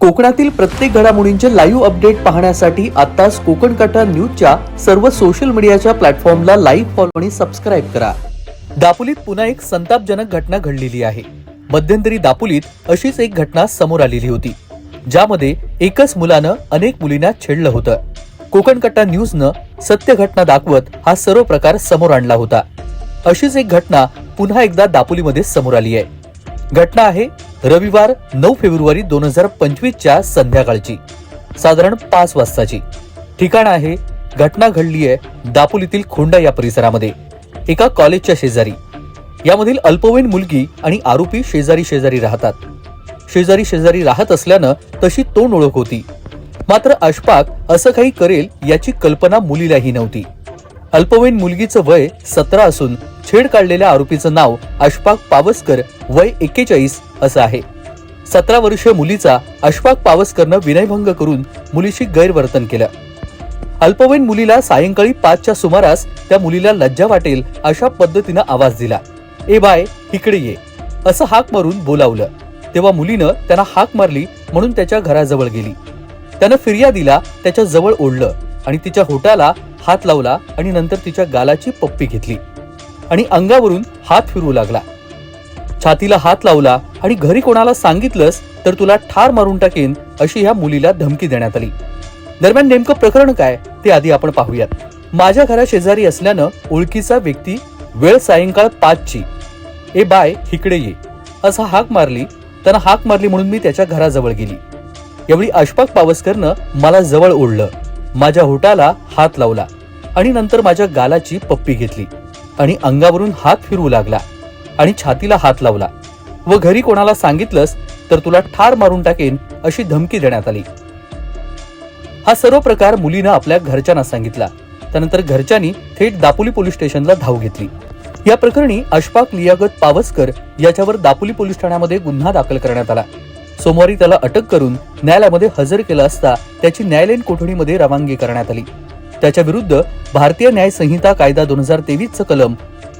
कोकणातील प्रत्येक घडामोडींचे लाईव्ह अपडेट पाहण्यासाठी आताच कोकण कटा न्यूजच्या सर्व सोशल मीडियाच्या प्लॅटफॉर्मला लाईव्ह फॉलो आणि सबस्क्राईब करा. दापोलीत पुन्हा एक संतापजनक घटना घडलेली आहे. मध्यंतरी दापोलीत अशीच एक घटना समोर आलेली होती ज्यामध्ये एकच मुलानं अनेक मुलींना छेडलं होतं. कोकण कट्टा न्यूजनं सत्य घटना दाखवत हा सर्व प्रकार समोर आणला होता. अशीच एक घटना पुन्हा एकदा दापोलीमध्ये समोर आली आहे. घटना आहे रविवार नऊ फेब्रुवारी दोन हजार पंचवीसच्या संध्याकाळची. साधारण पाच वाजताची. ठिकाण आहे घटना घडली आहे दापोलीतील खोंडा या परिसरामध्ये. एका कॉलेजच्या शेजारी. यामधील अल्पवयीन मुलगी आणि आरोपी शेजारी शेजारी राहतात. शेजारी शेजारी राहत असल्यानं तशी तोंड ओळख होती. मात्र अशफाक असं काही करेल याची कल्पना मुलीलाही नव्हती. अल्पवयीन मुलगीचं वय सतरा असून छेड काढलेल्या आरोपीचं नाव अशफाक पावसकर वय एक्केचाळीस असं आहे. सतरा वर्षीय मुलीचा अशफाक पावसकरनं विनयभंग करून मुलीशी गैरवर्तन केलं. अल्पवयीन मुलीला सायंकाळी पाचच्या सुमारास त्या मुलीला लज्जा वाटेल अशा पद्धतीनं आवाज दिला. ए बाय इकडे ये असं हाक मारून बोलावलं. तेव्हा मुलीनं त्यांना हाक मारली म्हणून त्याच्या घराजवळ गेली. त्यानं फिर्यादीला त्याच्याजवळ ओढलं आणि तिच्या होटाला हात लावला आणि नंतर तिच्या गालाची पप्पी घेतली. आणि अंगावरून हात फिरवू लागला. छातीला हात लावला आणि घरी कोणाला सांगितलंस तर तुला ठार मारून टाकेन अशी ह्या मुलीला धमकी देण्यात आली. दरम्यान नेमकं प्रकरण काय ते आधी आपण पाहूयात. माझ्या घरा शेजारी असल्यानं ओळखीचा व्यक्ती वेळ सायंकाळ पाचची. ए बाय इकडे ये. असा हाक मारली त्यानं हाक मारली म्हणून मी त्याच्या घराजवळ गेली. यावेळी अशफाक पावसकरनं मला जवळ ओढलं. माझ्या होटाला हात लावला आणि नंतर माझ्या गालाची पप्पी घेतली. आणि अंगावरून हात फिरवू लागला आणि छातीला हात लावला. व घरी कोणाला सांगितलंस तर तुला ठार मारून टाकेन अशी धमकी देण्यात आली. हा सर्व प्रकार मुलीनं आपल्या घरच्यांना सांगितला. त्यानंतर घरच्यांनी थेट दापोली पोलीस स्टेशनला धाव घेतली. या प्रकरणी अशफाक लियागत पावसकर याच्यावर दापोली पोलीस ठाण्यामध्ये गुन्हा दाखल करण्यात आला. सोमवारी त्याला अटक करून न्यायालयामध्ये हजर केलं असता त्याची न्यायालयीन कोठडीमध्ये रवानगी करण्यात आली. त्याच्या विरुद्ध भारतीय न्याय संहिता कायदा दोन हजार तेवीसचं कलम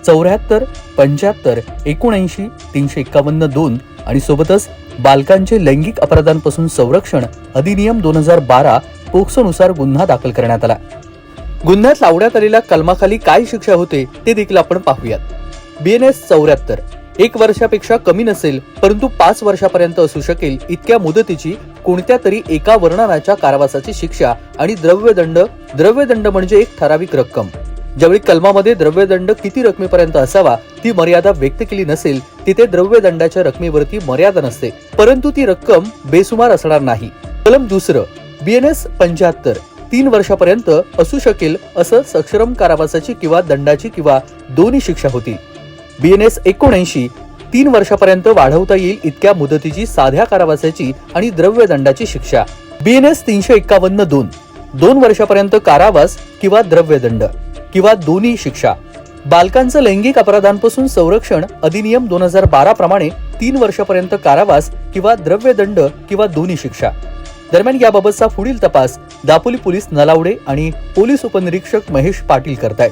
चौऱ्याहत्तर पंच्याहत्तर एकोणऐंशी तीनशे एक्कावन्न दोन आणि सोबतच बालकांचे लैंगिक अपराधांपासून संरक्षण अधिनियम दोन हजार बारा पोक्सोनुसार गुन्हा दाखल करण्यात आला. गुन्ह्यात लावण्यात आलेल्या कलमाखाली काय शिक्षा होते ते देखील आपण पाहूयात. बी एन एस चौऱ्याहत्तर. एक वर्षापेक्षा कमी नसेल परंतु पाच वर्षापर्यंत असू शकेल इतक्या मुदतीची कोणत्या तरी एका वर्णनाच्या कारावासाची शिक्षा आणि द्रव्यदंड. द्रव्यदंड म्हणजे एक ठराविक रक्कम. ज्यावेळी कलमामध्ये द्रव्यदंड किती रकमेपर्यंत असावा ती मर्यादा व्यक्त केली नसेल तिथे द्रव्यदंडाच्या रकमेवरती मर्यादा नसते परंतु ती रक्कम बेसुमार असणार नाही. कलम दुसरं बीएनएस पंच्याहत्तर तीन वर्षापर्यंत असू शकेल असं सक्षरम कारावासाची किंवा दंडाची किंवा दोन्ही शिक्षा होती. बी एन एस एकोणऐंशी तीन वर्षापर्यंत वाढवता येईल इतक्या मुदतीची साध्या कारावासाची आणि द्रव्यदंडाची शिक्षा. बी एन एस तीनशे एक्कावन्न दोन. दोन वर्षापर्यंत कारावास किंवा द्रव्यदंड किंवा दोन्ही शिक्षा. बालकांचं लैंगिक अपराधांपासून संरक्षण अधिनियम दोन हजार बारा प्रमाणे तीन वर्षापर्यंत कारावास किंवा द्रव्यदंड किंवा दोन्ही शिक्षा. दरम्यान याबाबतचा पुढील तपास दापोली पोलीस नलावडे आणि पोलीस उपनिरीक्षक महेश पाटील करतायत.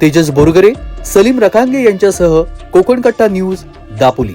तेजस बोरगरे सलीम रखांगे यांच्यासह कोकणकट्टा न्यूज दापोली.